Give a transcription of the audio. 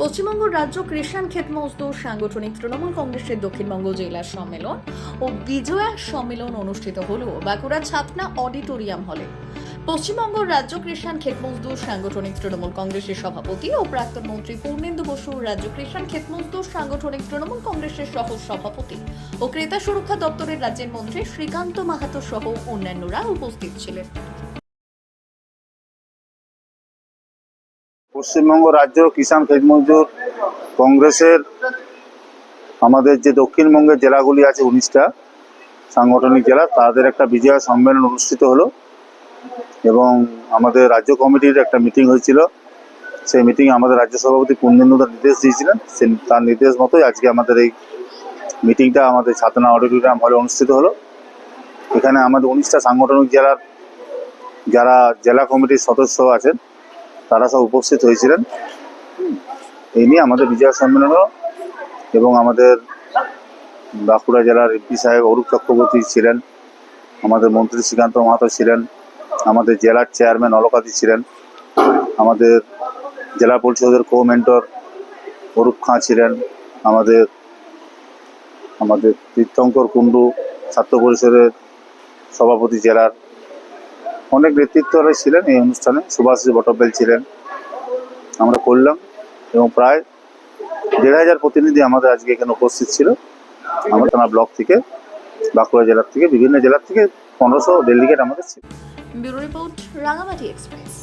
পশ্চিমবঙ্গ রাজ্য কৃষাণ ক্ষেত মজদুর সাংগঠনিক তৃণমূল কংগ্রেসের দক্ষিণবঙ্গ জেলা সম্মেলন ও বিজয়া সম্মেলন অনুষ্ঠিত হল বাঁকুড়া ছাতনা অডিটোরিয়াম হলে। পশ্চিমবঙ্গ রাজ্য কৃষাণ ক্ষেত মজদুর সাংগঠনিক তৃণমূল কংগ্রেসের সভাপতি ও প্রাক্তন মন্ত্রী পূর্ণেন্দু বসু, রাজ্য কৃষাণ ক্ষেত মজদুর সাংগঠনিক তৃণমূল কংগ্রেসের সহ সভাপতি ও ক্রেতা সুরক্ষা দপ্তরের রাজ্যের মন্ত্রী শ্রীকান্ত মাহাতো সহ অন্যান্যরা উপস্থিত ছিলেন। পশ্চিমবঙ্গ রাজ্য কিষাণ খেত মজদুর কংগ্রেসের আমাদের যে দক্ষিণবঙ্গের জেলাগুলি আছে উনিশটা সাংগঠনিক জেলা, তাদের একটা বিজয় সম্মেলন অনুষ্ঠিত হলো এবং আমাদের রাজ্য কমিটির একটা মিটিং হয়েছিল। সেই মিটিংয়ে আমাদের রাজ্য সভাপতি পূর্ণেন্দুদার নির্দেশ দিয়েছিলেন। সে তার নির্দেশ মতোই আজকে আমাদের এই মিটিংটা আমাদের ছাতনা অডিটোরিয়াম হলে অনুষ্ঠিত হলো। এখানে আমাদের উনিশটা সাংগঠনিক জেলার যারা জেলা কমিটির সদস্য আছেন তারা সব উপস্থিত হয়েছিলেন। এই নিয়ে আমাদের বিজয় সম্মেলন এবং আমাদের বাঁকুড়া জেলার এমপি সাহেব অরূপ চক্রবর্তী ছিলেন, আমাদের মন্ত্রী শ্রীকান্ত মাহাতো ছিলেন, আমাদের জেলার চেয়ারম্যান অলকাদি ছিলেন, আমাদের জেলা পরিষদের কো মেন্টর অরূপ খাঁ ছিলেন, আমাদের আমাদের তীর্থঙ্কর কুণ্ডু ছাত্র পরিষদের সভাপতি জেলার অনেক নেতৃত্বরা ছিলেন এই অনুষ্ঠানে। সুভাষ বটবেল ছিলেন। আমরা করলাম এবং প্রায় দেড় হাজার প্রতিনিধি আমাদের আজকে এখানে উপস্থিত ছিল। আমরা থানা ব্লক থেকে, বাঁকুড়া জেলার থেকে, বিভিন্ন জেলার থেকে পনেরোশো ডেলিগেট আমাদের ছিল। রাঙামাটি এক্সপ্রেস।